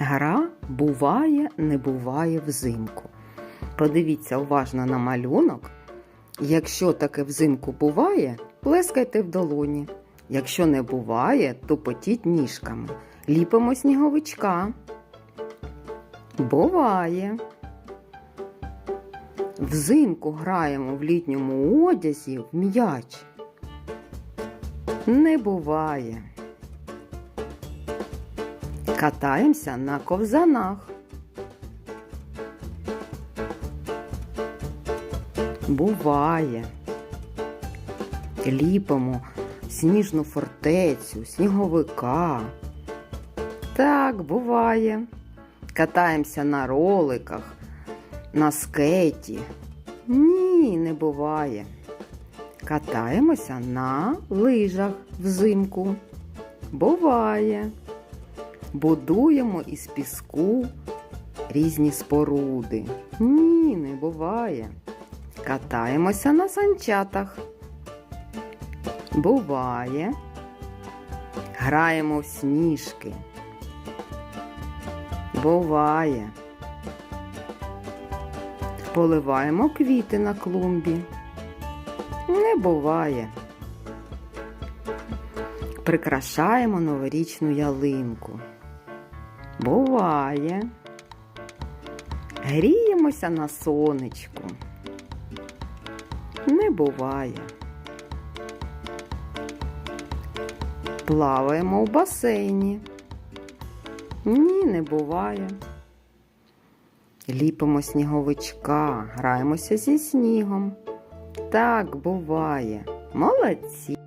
Гра буває, не буває взимку. Подивіться уважно на малюнок. Якщо таке взимку буває, плескайте в долоні. Якщо не буває, то потіть ніжками. Ліпимо сніговичка. Буває. Взимку граємо в літньому одязі в м'яч. Не буває. Катаємося на ковзанах. Буває. Ліпимо сніжну фортецю, сніговика. Так, буває. Катаємося на роликах, на скейті. Ні, не буває. Катаємося на лижах взимку. Буває. Будуємо із піску різні споруди. Ні, не буває. Катаємося на санчатах. Буває. Граємо в сніжки. Буває. Поливаємо квіти на клумбі. Не буває. Прикрашаємо новорічну ялинку. Буває. Гріємося на сонечку. Не буває. Плаваємо в басейні. Ні, не буває. Ліпимо сніговичка, граємося зі снігом. Так буває. Молодці.